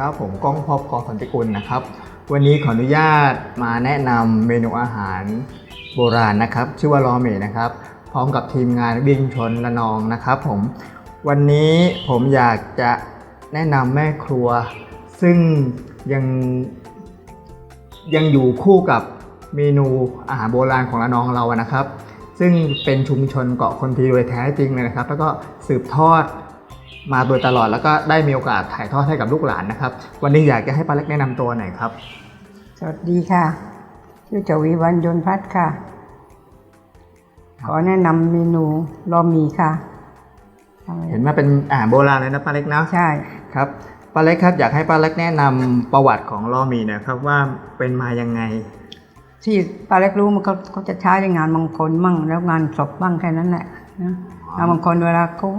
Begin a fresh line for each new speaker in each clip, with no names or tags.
ครับผมก้องพบกอสันติกุลนะครับ วันนี้ขออนุญาตมาแนะนำเมนูอาหารโบราณนะครับ ชื่อว่าลอเมนะครับ พร้อมกับทีมงานวิ่งชนละนองนะครับ ผมวันนี้ผมอยากจะแนะนำแม่ครัว ซึ่งยังยังอยู่คู่กับเมนูอาหารโบราณของละนองเรานะครับ ซึ่งเป็นชุมชนเกาะคนทีโดยแท้จริงเลยนะครับ แล้วก็สืบทอด มาโดยตลอดแล้วก็ได้มีโอกาสถ่ายทอดให้กับลูกหลานนะครับ วันนี้อยากจะให้ป้าเล็กแนะนำตัวหน่อยครับ
สวัสดีค่ะ ชื่อจวีวันยนต์พัฒน์ค่ะ ขอแนะนำเมนูรอหมีค่ะทำไม
เห็นว่าเป็นอาหารโบราณเลยนะป้าเล็กนะ
ใช่
ครับป้าเล็กครับอยากให้ป้าเล็กแนะนำประวัติของลอหมีหนะครับว่าเป็นมายังไง
ที่ปาเล็กรู้มันเขาเขาจะใช้ในงานมงคลมั่ง แล้วงานศพบ้างแค่นั้นแหละนะ
อ๋อ
งานมงคลเวลาเขา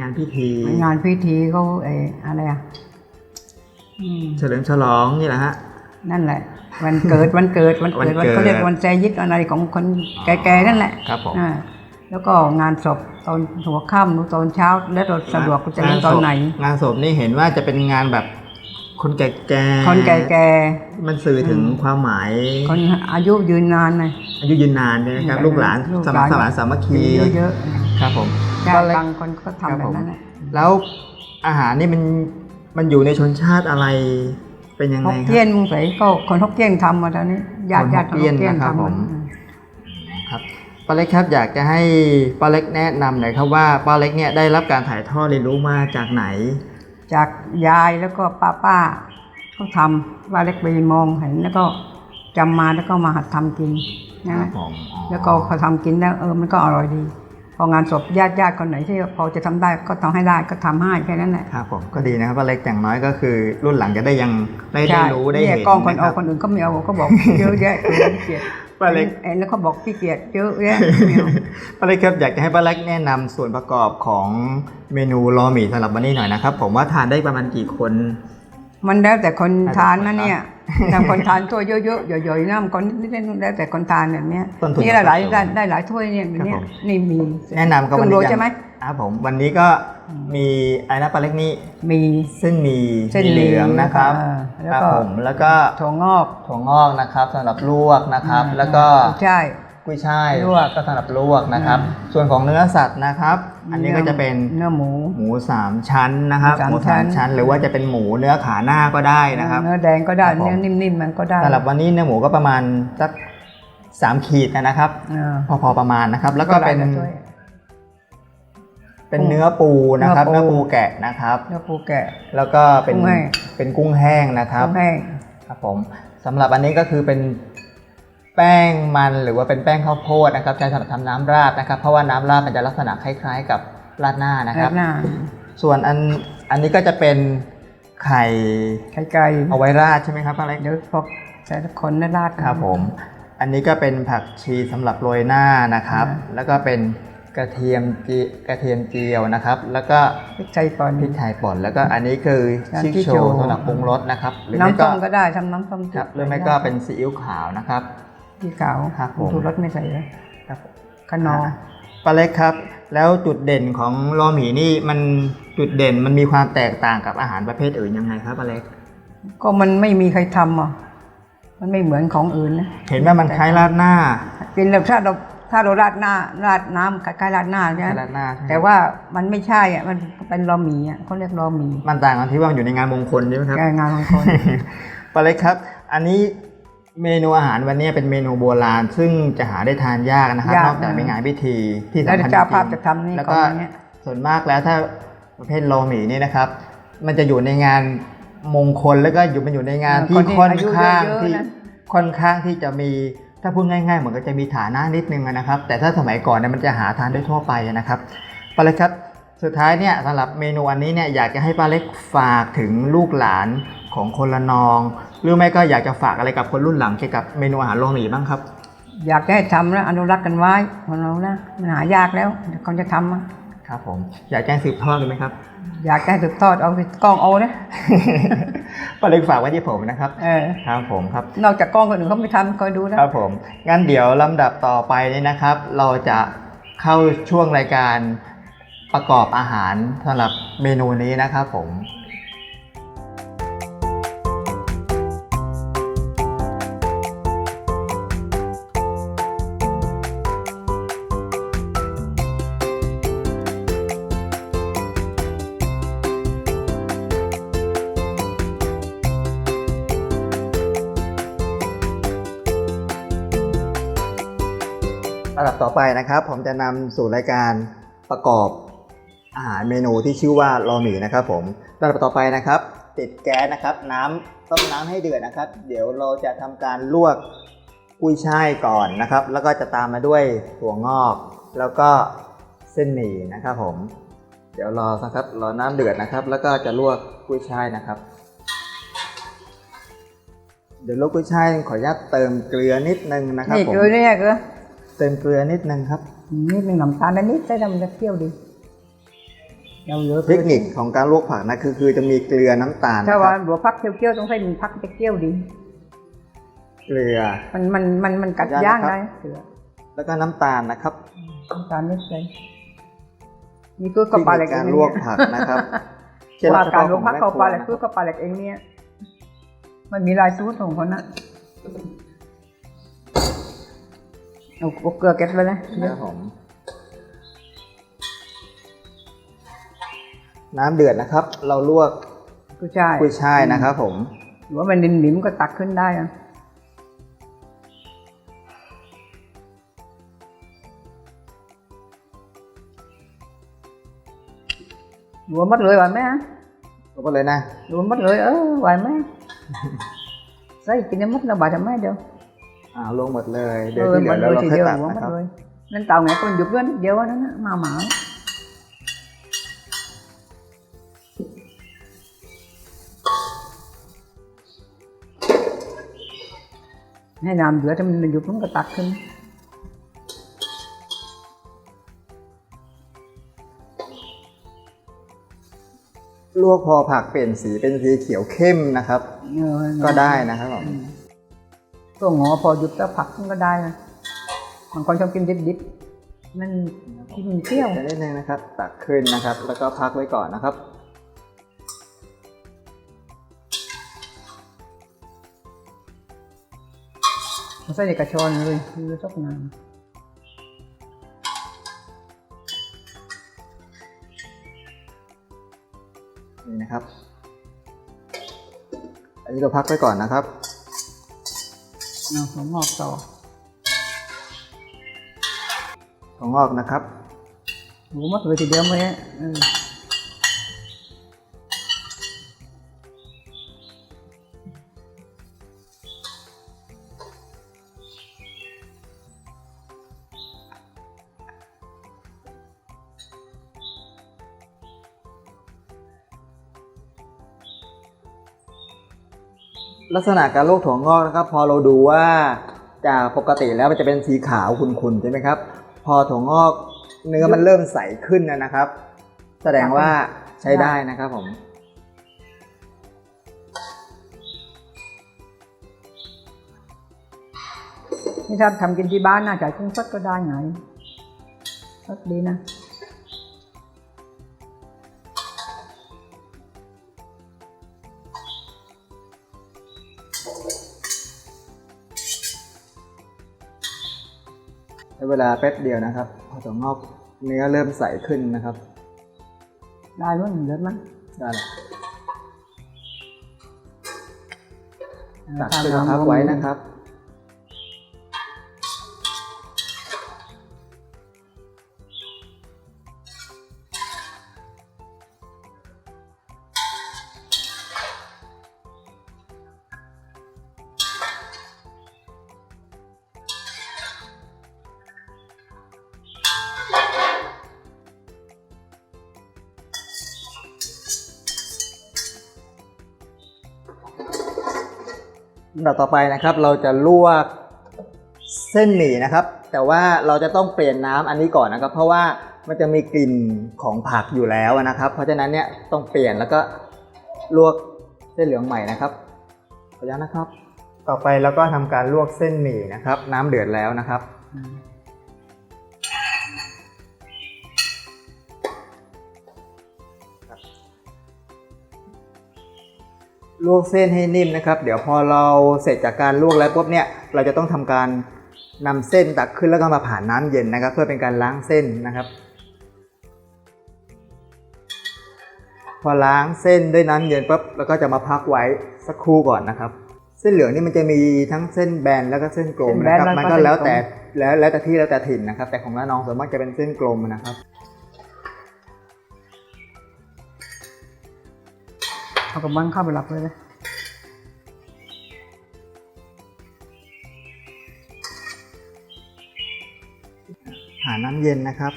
งานพิธี
งานพิธีเขาเอออะไรอะอืม
เฉลิมฉลองนี่แหละฮะ
นั่นแหละ วันเกิดวันเกิดวันเกิด
วั
วันน
เกิด
เขาเรียกวันแจยิดอะไรของคนแก่ๆนั่นแหละ
ครับผม
อ่าแล้วก็งานศพตอนหัวค่ำหรือตอนเช้า แล้วเราสะดวกจะเล่นตอนไหน
งานศพนี่เห็นว่าจะเป็นงานแบบคนแก่ๆ
คนแก่
มันสื่อถึงความหมาย
ๆคนอายุยืนนานนะ
อายุยืนนานใช่ไหมครับ
อืม
ลูกหลาน
ลูก
ส
ห
มั
ลา
คนรสมานสามัคคี
เยอะ
ครับผม
ๆใช่
ป้าเล็ก
บางคนก็ทำแบบนั้นแหละ
แล้วอาหารนี่มันมันอยู่ในชนชาติอะไรเป็นยัง
ฮ
ไง
ก
ค
เกี้ย
รับ
นมึงใส่ก็คนฮกเกี้ยนทำมาตอนนี้ญาติ
คน
ญาติ
ฮกเกี้ยน
ฮกเกี้ยน
นะครับ
ทำ
ผม
อืม
ครับป้าเล็กครับอยากจะให้ป้าเล็กแนะนำหน่อยครับว่าป้าเล็กเนี่ยได้รับการถ่ายทอดเรียนรู้มาจากไหน
จากยายแล้วก็ป้าป้าๆเขาทำว่าเล็กไปมองเห็นแล้วก็จำมาแล้วก็มาหัดทำกินนะ
ผมอ๋อ
แล้วก็พอทำกินแล้วเออมันก็อร่อยดี พองานศพญาติญาติคนไหนที่พอจะทำได้ก็ทำให้ได้ก็ทำให้แค่นั้นแหละ
ครับผมก็ดีนะครับป้าเล็กอย่างน้อยก็คือ รุ่นหลังจะได้ยังได้ได้
ใช่
รู้ได้
เนี่
เห็
ย
น
กล้องคน
นะค
เอา
รับ
คนอื่นก็ไม่เอาก็บอกเยอะแยะเออขี้เกียจ
ป้าเล็ก
เอ็นแล้วเขาบอกขี้เกียจเยอะแยะไม่เอา
ป้าเล็กครับอยากจะให้ป้าเล็กแนะนำส่วนประกอบของเมนูลอหมี่สำหรับวันนี้หน่อยนะครับ ผมว่าทานได้ประมาณกี่คน
มันแล้วแต่คนทานนะ
แล้วแต่คน
เนี่ยบางคนทานถ้วยเยอะๆย่อยๆนะบางคนนิดๆแล้วแต่คนทานแบบเนี้ย
ต้นทุน
นี่หลาย
สูง
ๆได้ได้หลายถ้วยเนี่ยแบบเนี้
ครั
ย
บผม
นี่มี
แนะนำก็
ค
วั
รึ่
น
งโล
นี้ยัง
ใช่ไหม
ครับผมวันนี้ก็มีอะไรนะป้าเล็กนี่
มี
เส้นหมี่
เส้น
หมี่เหลืองนะครับ
เออแล้ว
ครับ
ก็
ผมแล้วก็
ถั่วงอก
ถั่วงอกนะครับสำหรับลวกนะครับ แล้วก็
ใช่
กุ้ยช่าย
ลวก
ก็สำหรับลวกนะครับ
อืม
ส่วนของเนื้อสัตว์นะครับ อันนี้ก็จะเป็น
เนื้อหมู
หมูสามชั้นนะครับ
หมูสาม
หมูสาม
ชั้
ชั้น
น
หรือว่าจะเป็นหมูเนื้อขาหน้าก็ได้นะครับ
เนื้อแดงก็ได้
ครับผม
เนื้อนิ่มๆมันก็ได้
สำหรับวันนี้เนื้อหมูก็ประมาณสักสามขีดนะครับ
เออ
พอพอประมาณนะครับ แล้วก็เป็น
หลายถ้วย
เป็นเนื้อปูนะครับ
เนื้
เนื้อ
อปู
ปูแกะนะครับ
เนื้อปูแกะ
แล้วก็เป็น
กุ้งแห้ง
เป็นกุ้งแห้งนะครับ
กุ้งแห้ง
ครับผมสำหรับอันนี้ก็คือเป็น แป้งมันหรือว่าเป็นแป้งข้าวโพดนะครับใช้สำหรับทำน้ำราดนะครับ เพราะว่าน้ำราดมันจะลักษณะคล้าย ๆ กับราดหน้านะครับ
หน้า
ส่วนอันอันนี้ก็จะเป็นไข่
ไข่ไก่
เอาไว้ราดใช่ไหมครับป้าเล็ก
เดี๋ยวพอใส่ทุกคนได้ราด
ครับผม อันนี้ก็เป็นผักชีสำหรับโรยหน้านะครับ
อ่า
แล้วก็เป็นกระเทียมจีกระเทียมเจียวนะครับ แล้วก็
พริกไทยก่อน
พริกไทยป่นแล้วก็อันนี้คือ
น้ำ
ชิค
ที่
โช
โชว์
ว์สำหรับปรุงรสนะครับหรือไม่
น้ำ
ก็
ต้มก็ได้ทำน้ำต้ม
ครับหรือไม่ก็เป็นซีอิ๊วขาวนะครับ
ที่ขาว
ครับผม
ชูรสไม่ใส่เลย
ครับ
ขนอ
ป้าเล็กครับ แล้วจุดเด่นของโรหมี่นี่มันจุดเด่นมันมีความแตกต่างกับอาหารประเภทอื่นยังไงครับป้าเล็ก
ก็มันไม่มีใครทำอะ มันไม่เหมือนของอื่นนะ
เห็นว่ามันคล้ายราดหน้า
กินแบบถ้าเราถ้าเราราดหน้าราดน้ำคล้ายๆราดหน้า
ค
ใช่
ล้าย
ไหม
ราดหน้าใช่ไหม
แต่ว่ามันไม่ใช่อะมันเป็นรอหมี่อะเขาเรียกรอหมี่
มันต่างกันที่ว่ามันอยู่ในงานมงคลใช่ไหมครับ
แกงานของคน
ป้าเล็กครับ อันนี้ เมนูอาหารวันนี้เป็นเมนูโบราณ ซึ่งจะหาได้ทานยากนะครับ
ยาก
นอกจากในงานพิธีที่
แล้ว
สำคัญ
เจ้า
จริ
ภาพ
ง
จะทำนี่
แล้ว
ก่
ก็
อนอย่างเงี้ย
ส่วนมากแล้วถ้าประเภทโรหมี่นี่นะครับ มันจะอยู่ในงานมงคลแล้วก็อยู่มันอยู่ในงานที่
คนที่
ค่อน
อายุ
ข้าง
เยอะๆ
ที่
นะ
ค่อนข้างที่จะมีถ้าพูดง่ายๆเหมือนก็จะมีฐานะนิดนึงนะครับ แต่ถ้าสมัยก่อนเนี่ยมันจะหาทานได้ทั่วไปนะครับป้าเล็กครับสุดท้ายเนี่ยสำหรับเมนูอันนี้เนี่ยอยากจะให้ป้าเล็กฝากถึงลูกหลานของคนละนอง หรือไม่ก็อยากจะฝากอะไรกับคนรุ่นหลังเกี่ยวกับเมนูอาหารโรหมี่บ้างครับ
อยากจะให้ทำแล้วอนุรักษ์กันไว้ของเรานะมันหายากแล้วเดี๋ยวคนจะทำอะ
ครับผมอยากแจ้งสืบทอดกันไหมครับ
อยากจะให้สืบทอดเอาสิกล้องเอานะ
ป้าเล็กฝากไว้ที่ผมนะครับ
เออ
ครับผมครับ
นอกจากกล้องคนอื่นเขาไม่ทำคอยดูนะ ครับ
ผมงั้นเดี๋ยวลำดับต่อไปนี้นะครับ เราจะเข้าช่วงรายการประกอบอาหารสำหรับเมนูนี้นะครับผม ไปนะครับ ผมจะนำสู่รายการประกอบอาหารเมนูที่ชื่อว่าลอหมี่นะครับ ผมระดับต่อไปนะครับ ติดแก๊สนะครับ น้ำต้มน้ำให้เดือดนะครับ เดี๋ยวเราจะทำการลวกกุ้ยช่ายก่อนนะครับ แล้วก็จะตามมาด้วยถั่วงอก แล้วก็เส้นหมี่นะครับ ผม เดี๋ยวรอสักครับ รอน้ำเดือดนะครับ แล้วก็จะลวกกุ้ยช่ายนะครับเดี๋ยวลวกกุ้ยช่ายขออนุญาตเติมเกลือนิดนึงนะครับผม
เกลือเนี่ยเกลือ
เติมเกลือนิดนึงครับ
นี่เป็นน้ำตาลอันนี้ใส่แล้วมันจะเคี่ยวดีเราเยอะ
เทคนิคของการลวกผักนะคือคือจะมีเกลือน้ำตาล
ถ้า
นะค
ว่า
รับ
บัวพักเคี่ยวๆต้องใส่พักจะเคี่ยวดี
เกลือ
มันมันมันมันกัด
ย่าง
ย่าง
นะครับ
ได้เกลือ
แล้วก็น้ำตาลนะครับ
น้ำตาลนิดเลยมีตัวกระ
ที่
ปา
ใน
เหล็ก
การ
เอง
ลวก
เนี่ย
ผักนะครับ
ว่าการลวกผัก
แม่
เข้า
ครั
ปลาเหล็ก
นะค
ตัว
รับ
กระปาเหล็กเองเนี่ย มันมีลายซูตของคนนะ เอาเอาเกลือเก็บไว้เลย
ครับผมน้ำเดือดนะครับ เราลวก
กูใช่าย
กุ้ยช่ายนะครับผม
หรือว่ามันนิ่มๆก็ตักขึ้นได้อะหรือว่ามัดเลยไหวไหมฮะ
ลวกไปเลยนะ
หรือว่ามัดเลยเออไหวไหมใส่กินน้ำมัดนะบาททำไมเดียว
อ่าลวกหมดเลย
เอ
เดี๋ยว
อ
ที่เหลื
มั
อ
ด
แล้ว
เลย
เรา
ที
ค่อย
เดียว
ตั
ห
ก
รือว่า
นะ
มัด
ครับ
เลยนั่นเต่าไงคนหยุดเยอะนิดเดียวนั่นนะมาหมาให้น้ำเดือดถ้ามันหยุดมันก็ตักขึ้น
ลวกพอผักเปลี่ยนสีเป็นสีเขียวเข้มนะครับ
เออ
ก็ได้นะครับผม
ตัวงอพอหยุดแล้วผักมันก็ได้นะบางคนชอบกินดิบๆมันกินเปรี้ยว
จะนิดนึงนะครับ ตักขึ้นนะครับ แล้วก็พักไว้ก่อนนะครับ
มันใส่ในกระชอนเลยคือซกน้
นี่นะครับ อันนี้เราพักไว้ก่อนนะครับำ
เอาหัวงอกต่อ
ถั่วงอกนะครับ
หัวมัดเลยทีเดียวไหมเออ
ลักษณะการลวกถั่วงอกนะครับ พอเราดูว่าจากปกติแล้วมันจะเป็นสีขาวขุ่นๆใช่ไหมครับ พอถั่วงอกเนื้อมันเริ่มใสขึ้นนะครับ แสดงว่าใช้ได้นะครับผม
นี่ถ้าทำกินที่บ้านน่าจะกุ้งสดก็ได้ไงสดดีนะ
ใช้เวลาแป๊บเดียวนะครับพอถั่วงอกเนื้อเริ่มใสขึ้นนะครับ
ได้มั้งเดือดมั้ง
ได้แล้วตักขึ้นมาพักไว้นะครับ ดับต่อไปนะครับ เราจะลวกเส้นหมี่นะครับ แต่ว่าเราจะต้องเปลี่ยนน้ำอันนี้ก่อนนะครับ เพราะว่ามันจะมีกลิ่นของผักอยู่แล้วนะครับ เพราะฉะนั้นเนี่ยต้องเปลี่ยนแล้วก็ลวกเส้นเหลืองใหม่นะครับขออนุญาตนะครับ ต่อไปเราก็ทำการลวกเส้นหมี่นะครับ น้ำเดือดแล้วนะครับ ลวกเส้นให้นิ่มนะครับ เดี๋ยวพอเราเสร็จจากการลวกแล้วปุ๊บเนี่ย เราจะต้องทำการนำเส้นตักขึ้นแล้วก็มาผ่านน้ำเย็นนะครับ เพื่อเป็นการล้างเส้นนะครับ พอล้างเส้นด้วยน้ำเย็นปุ๊บแล้วก็จะมาพักไว้สักครู่ก่อนนะครับ เส้นเหลืองนี่มันจะมีทั้งเส้นแบนแล้วก็เส้นกลมนะครับมันก็แล้วแต่แล้วแล้วแต่ที่แล้วแต่ถิ่นนะครับ แต่ของน้าน้องส่วนมากจะเป็นเส้นกลมนะครับ
เอากระบังเข้าไปหลับเลยนะ
หาน้ำเย็นนะครับ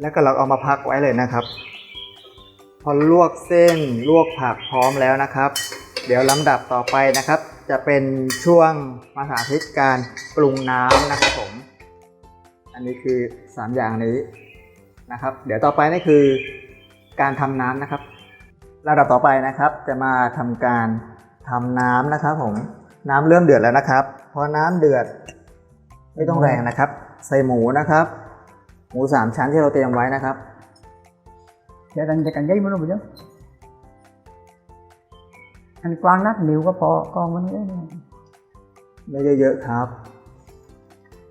แล้วก็เราเอามาพักไว้เลยนะครับ พอลวกเส้นลวกผักพร้อมแล้วนะครับ เดี๋ยวลำดับต่อไปนะครับ จะเป็นช่วงมาสาธิตการปรุงน้ำนะครับผม อันนี้คือ 3 อย่างนี้นะครับ เดี๋ยวต่อไปนี่คือการทำน้ำนะครับระดับต่อไปนะครับจะมาทำการทำน้ำนะครับ ผมน้ำเริ่มเดือดแล้วนะครับ พอน้ำเดือดไม่ต้องแรงนะครับ ใส่หมูนะครับ หมูสามชั้นที่เราเตรียมไว้นะครับ
เดี๋ยวดัน อะอันกว้างนัดนิ้วก็พอกองมันเลย
ไม่เยอะๆครับ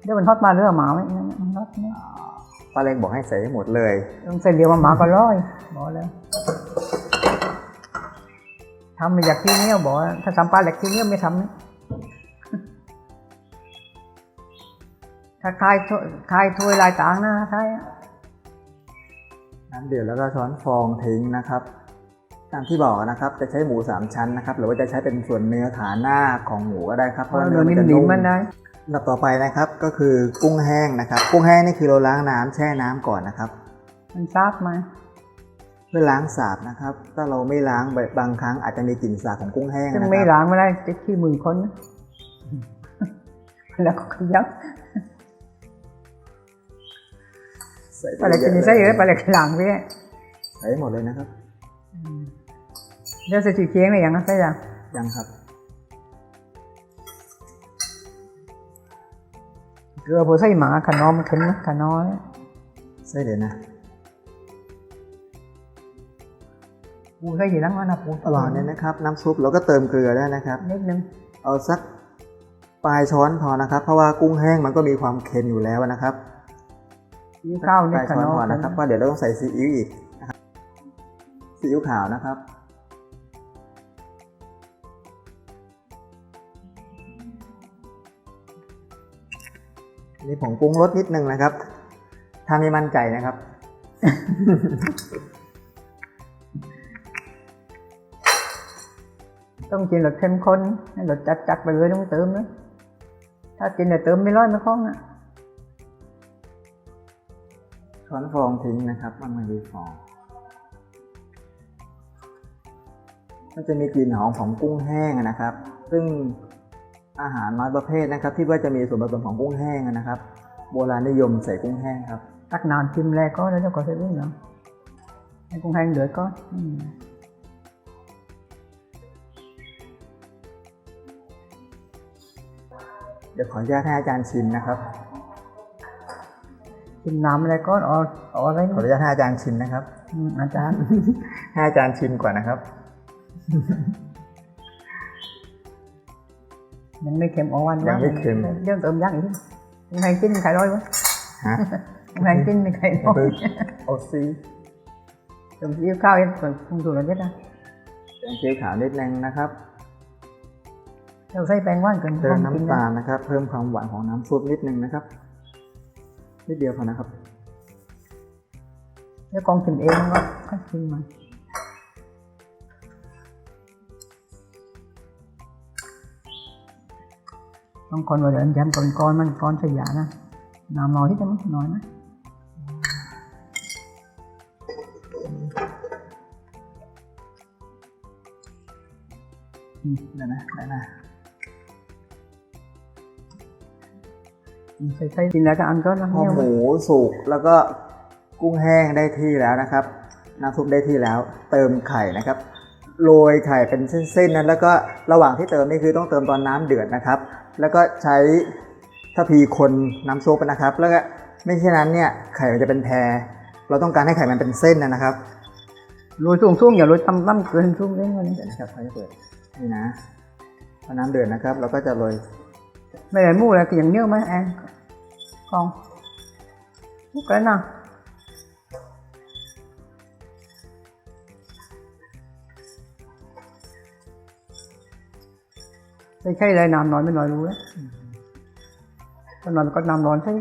เดี๋ยวมันทอดมาเรื่องหมาไหมมันทอดเนี่ย
ป้าเล็กบอกให้ใส่ให้หมดเลย
ต้องเส้นเดียวมาหมาก็ร้อยบอกแล้วทำมาจากที่เนี้ยบอกว่าถ้าทำปลาเหล็กที่เนี้ยไม่ทำนะถ้าคายถ้วยคายถ้วยลายต่างนะคายอะ
น้ำเดือดแล้วก็ช้อนฟองทิ้งนะครับ ตามที่บอกนะครับจะใช้หมูสามชั้นนะครับหรือว่าจะใช้เป็นส่วนเนื้อขาหน้าของหมูก็ได้ครับ
เพราะ
ว่า
เนื้อ
มั
นิ่
จะ
มๆมันได้
อันดับต่อไปนะครับก็คือกุ้งแห้งนะครับ กุ้งแห้งนี่คือเราล้างน้ำแช่น้ำก่อนนะครับ
มันซากมา
เพื่อล้างสาบนะครับ ถ้าเราไม่ล้างแบบบางครั้งอาจจะมีกลิ่นสาบของกุ้งแห้ง
ซึ่ง
นะค
ไม่
รับ
ล้างไม่ได้ติดที่มือคนนะแล้วก็ขยับ
ใส่
ปลาเหล็กจะมีไส้เยอะปลาเหล็กหลังไปเนี่ย
ใส่หมดเลยนะครับ
เดี๋ยวใส่สีเคียงอะไรอย่างนั้นใส่ยัง
ยังครับ
เกลือพอใส่หมาขนอมมันขึ้นนะขนอเนี่ย
ใส่เดี๋ยวนะ
ปูใส่ยีรังวะนะปู
ระหว่างนี้นะครับ น้ำซุปเราก็เติมเกลือได้นะครับ
นิดนึง
เอาสักปลายช้อนพอนะครับ เพราะว่ากุ้งแห้งมันก็มีความเค็มอยู่แล้วนะครับ
ยีข้าว
ป
เนี่ย
ลาย
ข
ช้อน
นอ
พอนะครับเพราะเดี๋ยวเราต้องใส่ซีอิ๊วอีกนะครับซีอิ๊วขาวนะครับ นี่ผงปรุงรสนิดนึงนะครับ ถ้าไม่มั่นใจนะครับ
ต้องกินรสเข้มข้นให้รสจัดจัดๆไปเลยต้องเติมนะถ้ากินแต่เติมไม่ร้อยไม่คล่องอะ
ช้อนฟองทิ้งนะครับมันไม่มีฟองมันจะมีกลิ่นหอมของกุ้งแห้งนะครับ ซึ่ง อาหารน้อยประเภทนะครับ ที่ว่าจะมีส่วนผสมของกุ้งแห้งนะครับ โบราณนิยมใส่กุ้งแห้งครับ
ตักนานชิมแรกก็แล้วเดี๋ยวก็ใส่เรื่องเนาะให้กุ้งแห้งเดือดก็อืม
เดี๋ยวขออนุญาตให้อาจารย์ชิมนะครับ
ชิมน้ำอะไรก็เอาเอาอะไร
ขออนุญาตให้อาจารย์ชิมนะครับ
อืมอาจารย์
ให้อาจารย์ชิมก่อนนะครับ
ยังไม่เค็มเอาวัน
ยังไม่เค็ม
เดี๋ยวเติมยักษ์อีกกุ้งแห้งกินไข่ร้อยวะ
ฮะ
กุ้งแห้งกินไม่ไข่ร้อย
เพิ่งโอซี
เติมซีอิ๊วข้าวเองเปิดปรุงสูตรอะไรก็ได้
แกงเขียวขาวนิดนึงนะครับ
เราใส่แป้งว่านเกิน
เติม
กิ
น้ำตาลนะครับ เพิ่มความหวานของน้ำซุปนิดนึงนะครับนิดเดียวพอนะครับ
เดี๋ยวกองชิมเองก็ค่อยชิมมา บางคนว่าเดินยันก่อนก้อนมันก้อนขยะนะน้ำน้อยที่จะมั้น้อยนะ
อืมได้นะได้นะ
ใส่ใส่กินแล้วก็อันก็นะ
พอหมูสุกแล้วก็กุ้งแห้งได้ที่แล้วนะครับ น้ำซุปได้ที่แล้ว เติมไข่นะครับโรยไข่เป็นเส้นๆนั้นแล้วก็ระหว่างที่เติมนี่คือต้องเติมตอนน้ำเดือดนะครับ แล้วก็ใช้ทัพพีคนน้ำซุปนะครับ แล้วก็ไม่เช่นนั้นเนี่ยไข่มันจะเป็นแพร เราต้องการให้ไข่มันเป็นเส้นนะครับ
โรยสูงๆอย่าโรยต่ำๆเกินสูงเล่นวันนี้
เดี๋ยวนะครับเขาจะเปิดนี่นะพอน้ำเดือดนะครับ เราก็จะโรย
ไม่ได้หมูอะไรก็อย่างเนี้ยไหมแอนกองมุกแล้วนะ ไม่ใช่เลยน้ำร้อนไม่น้อยรู้แล้วตอนนอนก็น้ำร้อนใช่ไหม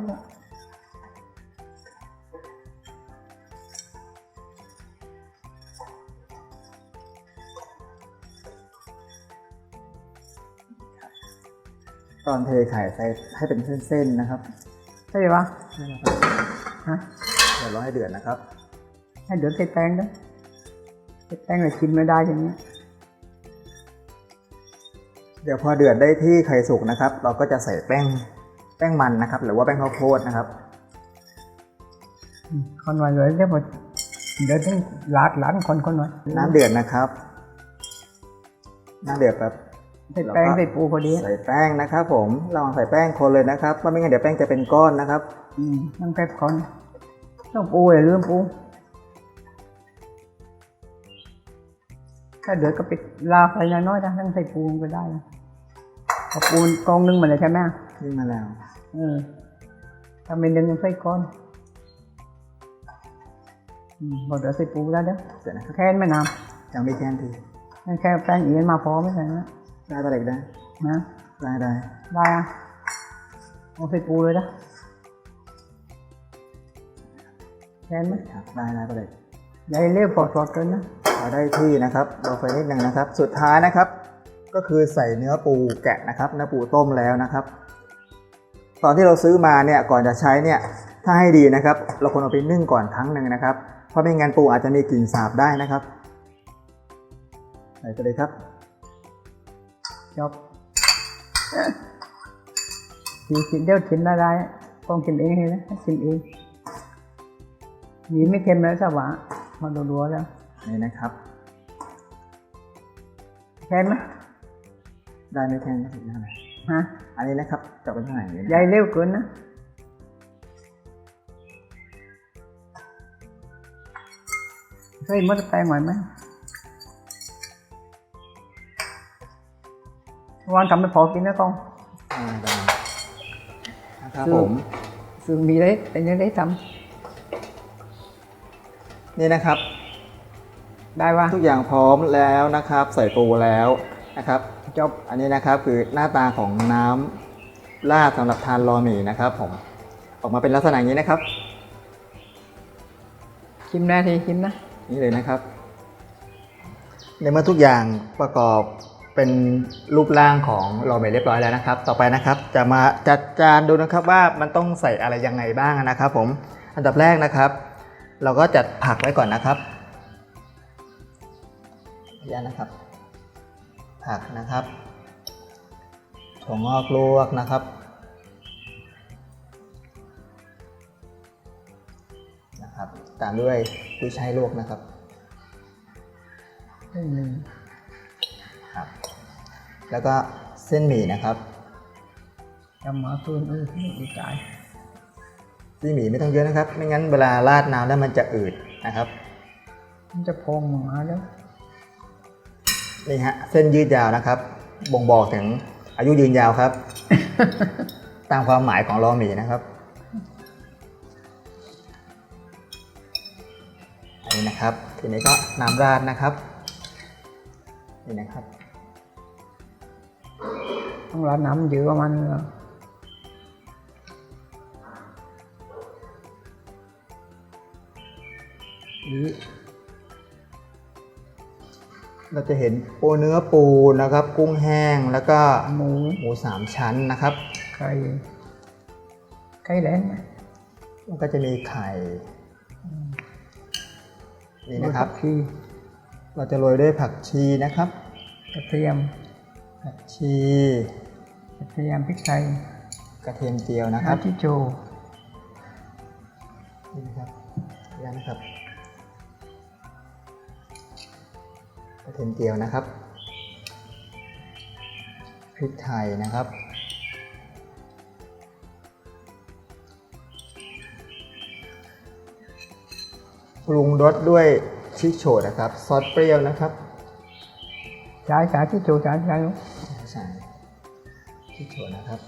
ตอนเทไข่ใส่ให้เป็นเส้นๆนะครับ
ใช่ปะ
นี่นะครับ
ฮะ
เดี๋ยวรอให้เดือดนะครับ
ให้เดี๋ยวใส่แป้งด้วยใส่แป้งเลยกินไม่ได้อย่างนี้ย
เดี๋ยวพอเดือดได้ที่ไข่สุกนะครับ เราก็จะใส่แป้งแป้งมันนะครับ หรือว่าแป้งข้าวโพดนะครับ
อืมคนไว้เลยเดี๋ยวหมดเดี๋ยวต้องลาดหลานคนคนไว้
น้ำเดือดนะครับน้ำเดือดแบบ
ใส่แป้งใส่ปูพอดี
ใส่แป้งนะครับ ผมระวังใส่แป้งคนเลยนะครับเพราะไม่งั้นเดี๋ยวแป้งจะเป็นก้อนนะครับ
อืมต้องแป๊บคนต้องปูอย่าลืมปูถ้าเดือดก็ปิดลาไฟน้อยๆนะต้องใส่ปูก็ได้นะ พอปูมันกองนึงมาเลยใช่ไหม
นี่มาแล้ว
เออถ้าไม่นึงใส่ก้อนอืมพอเดี๋ยวใส่ปูแล้วเด้อ
เสร็จนะครับ
แค่นไม่นาน
ยังไม่แค่นที
แค่แป้งอีกมาพอไม่ใช่นะ
ได้ปะเล็กได้
นะ
ได้ได้
ได้อะเอาใส่ปูเลยนะแค่นไหม
ครับได้ได้ปะเล็ก
อย่าให้เรียบปอดๆเกินนะ
พอได้ที่นะครับเราไฟนิดนึงนะครับ สุดท้ายนะครับ ก็คือใส่เนื้อปูแกะนะครับเนื้อปูต้มแล้วนะครับ ตอนที่เราซื้อมาเนี่ยก่อนจะใช้เนี่ยถ้าให้ดีนะครับ เราควรเอาไปนึ่งก่อนครั้งหนึ่งนะครับ เพราะไม่งั้นปูอาจจะมีกลิ่นสาบได้นะครับใส่ไปเลยครับ
จบทีกินเดี๋ยวกินอะไรต้องกินเองเลยนะกินเองหนีไม่เค็มแล้วสวะมาดูๆแล้ว
นี่นะครับ
แค่นไหม
ได้ไม่แค่นี้ถึงเท่าไหร่
ฮะ
อันนี้นะครับจะเป็นเท่าไหร่นี้นะ
ยายเร็วเกินนะเคยมดแปลงไหวไหมวันทำไม่พอกินนะกอง
อ่าได้นะครับ
คือ
ผม
ซึ่งมีได้แต่ยังได้ท
นี่นะครับำ
ได้ว่า
ทุกอย่างพร้อมแล้วนะครับ ใส่ปูแล้วนะครับ
จบ
อันนี้นะครับคือหน้าตาของน้ำราดสำหรับทานรอหมี่นะครับผมออกมาเป็นลักษณะอย่างนี้นะครับ
ชิมได้ทีชิมนะ
นี่เลยนะครับ ในเมื่อทุกอย่างประกอบเป็นรูปร่างของรอหมี่เรียบร้อยแล้วนะครับ ต่อไปนะครับ จะมาจัดจานดูนะครับว่ามันต้องใส่อะไรยังไงบ้างนะครับ ผมอันดับแรกนะครับ เราก็จัดผักไว้ก่อนนะครับขออนุญาตนะครับ ผักนะครับถั่วงอกลวกนะครับนะครับตามด้วยกุ้ยช่ายลวกนะครับ
อืม
ครับ แล้วก็เส้นหมี่นะครับ
จะมาคืนเออที่อีกใจ
เส้นหมี่ไม่ต้องเยอะนะครับ ไม่งั้นเวลาราดน้ำแล้วมันจะอืดนะครับ
มันจะพองหมาแล้ว
นี่ฮะเส้นยืดยาวนะครับ บ่งบอกถึงอายุยืนยาวครับ ตามความหมายของรอหมี่นะครับอันนี้นะครับ ทีนี้ก็น้ำราดนะครับนี่นะครับ
ต้องร้านน้ำเยอะประมาณนี้เหรอ
นี้ เราจะเห็นปูเนื้อปูนะครับ กุ้งแห้งแล้วก็
หมู
หมูสามชั้นนะครับ
ไก่ไก่แหลนไหม
มันก็จะมีไข่นี่นะครับ
ที
เราจะโรยด้วยผักชีนะครับ
กระเทียม
ผักชี
กระเทียมพริกไทย
กระเทียมเจียวนะครับ
น้ำที่โจ
นี่นะครับยันนะครับ ทียมเจียวนะครับพริกไทยนะครับ ปรุงรสด้วยชิโชดนะครับซอสเปรี้ยวนะครับ
ช้าช้าที่โจช้าช้าลูก
ใช่ชิโชดนะครับ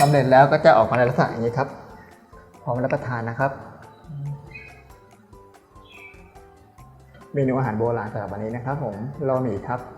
สำเร็จแล้วก็จะออกมาในลักษณะอย่างนี้ครับพร้อมรับประทานนะครับ เมนูอาหารโบราณสำหรับวันนี้นะครับผมรอหมี่ครับ